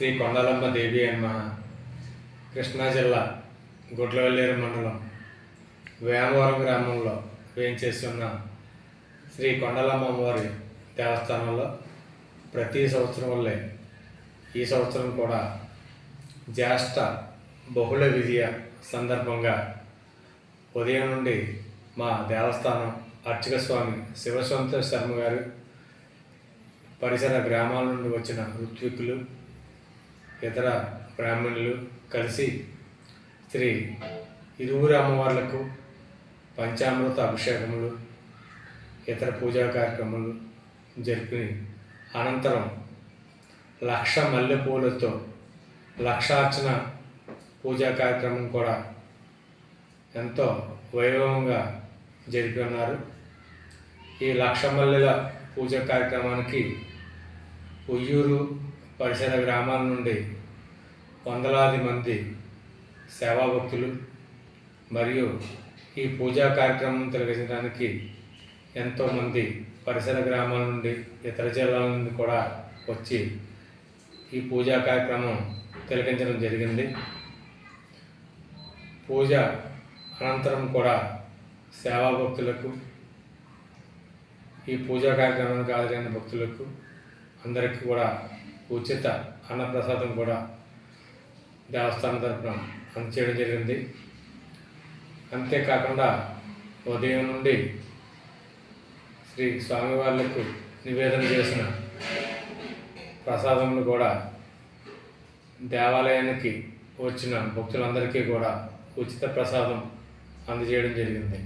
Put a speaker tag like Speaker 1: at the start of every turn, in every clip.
Speaker 1: దేవి అమ్మ కృష్ణా జిల్లా గుడ్లవల్లేరు మండలం వేమవరం గ్రామంలో వేయించేస్తున్న శ్రీ కొండలమ్మ వారి దేవస్థానంలో ప్రతి సంవత్సరం వల్లే ఈ సంవత్సరం కూడా జ్యేష్ఠ బహుళ విజయ సందర్భంగా ఉదయం నుండి మా దేవస్థానం అర్చక స్వామి శివసంతోష్ శర్మ గారు పరిసర గ్రామాల నుండి వచ్చిన ఋత్వికులు ఇతర బ్రాహ్మణులు కలిసి శ్రీ ఇరువురు అమ్మవార్లకు పంచామృత అభిషేకములు ఇతర పూజా కార్యక్రమాలు జరిపి అనంతరం లక్ష మల్లెపూలతో లక్షార్చన పూజా కార్యక్రమం కూడా ఎంతో వైభవంగా జరిపి ఉన్నారు. ఈ లక్ష మల్లెల పూజ కార్యక్రమానికి ఉయ్యూరు పరిసర గ్రామాల నుండి వందలాది మంది సేవా భక్తులు మరియు ఈ పూజా కార్యక్రమం తిలగించడానికి ఎంతోమంది పరిసర గ్రామాల నుండి ఇతర జిల్లాల నుండి కూడా వచ్చి ఈ పూజా కార్యక్రమం తిలకించడం జరిగింది. పూజ అనంతరం కూడా సేవా భక్తులకు ఈ పూజా కార్యక్రమానికి హాజరైన భక్తులకు అందరికీ కూడా ఉచిత అన్నప్రసాదం కూడా దేవస్థానం తరఫున అందచేయడం జరిగింది. అంతేకాకుండా ఉదయం నుండి శ్రీ స్వామివార్లకు నివేదన చేసిన ప్రసాదములు కూడా దేవాలయానికి వచ్చిన భక్తులందరికీ కూడా ఉచిత ప్రసాదం అందజేయడం జరిగింది.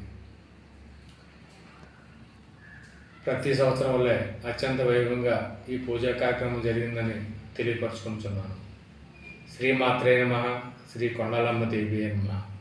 Speaker 1: ప్రతి సంవత్సరం వల్లే అత్యంత వైభవంగా ఈ పూజా కార్యక్రమం జరిగిందని తెలియపరచుకుంటున్నాను. శ్రీమాత్రే నమ. శ్రీ కొండలమ్మ దేవి నమ.